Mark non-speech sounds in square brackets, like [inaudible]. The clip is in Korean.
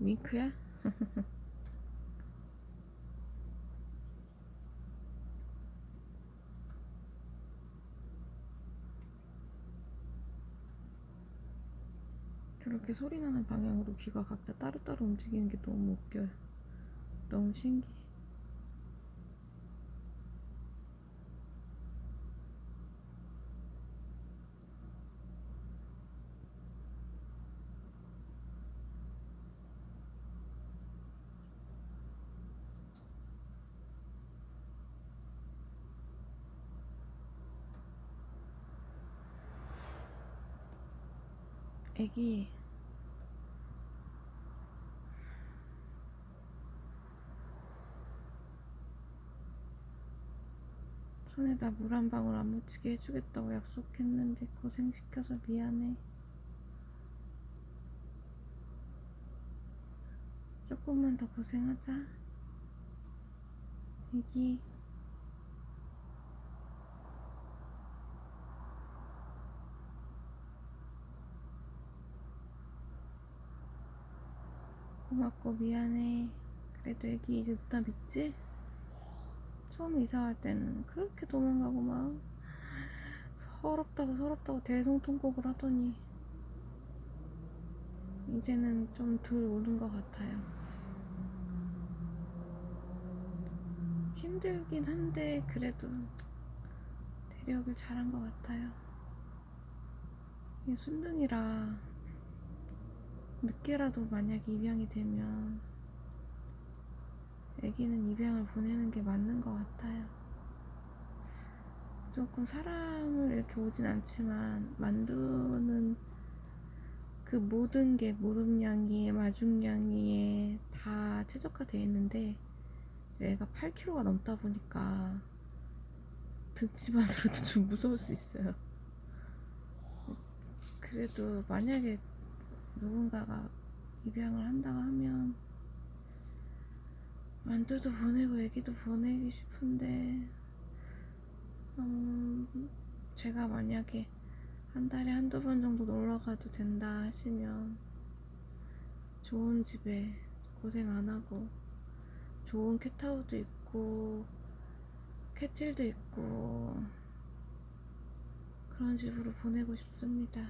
윙크야? [laughs] 저렇게 소리 나는 방향으로 귀가 각자 따로따로 움직이는 게 너무 웃겨요. 너무 신기해. 애기. 손에다 물 한 방울 안 묻히게 해주겠다고 약속했는데 고생시켜서 미안해. 조금만 더 고생하자. 애기 고맙고 미안해. 그래도 애기 이제 누나 믿지? 처음 이사 갈 때는 그렇게 도망가고 막 서럽다고 서럽다고 대성통곡을 하더니 이제는 좀 덜 오는 것 같아요. 힘들긴 한데 그래도 대력을 잘한 것 같아요. 이 순둥이라 늦게라도 만약 입양이 되면 아기는 입양을 보내는 게 맞는 것 같아요. 조금 사람을 이렇게 오진 않지만 만두는 그 모든 게 무릎냥이에 마중냥이에 다 최적화되어 있는데 얘가 8kg가 넘다 보니까 등치만으로도 좀 무서울 수 있어요. 그래도 만약에 누군가가 입양을 한다고 하면 만두도 보내고 애기도 보내기 싶은데 음, 제가 만약에 한 달에 한두 번 정도 놀러 가도 된다 하시면 좋은 집에 고생 안 하고 좋은 캣타워도 있고 캣질도 있고 그런 집으로 보내고 싶습니다.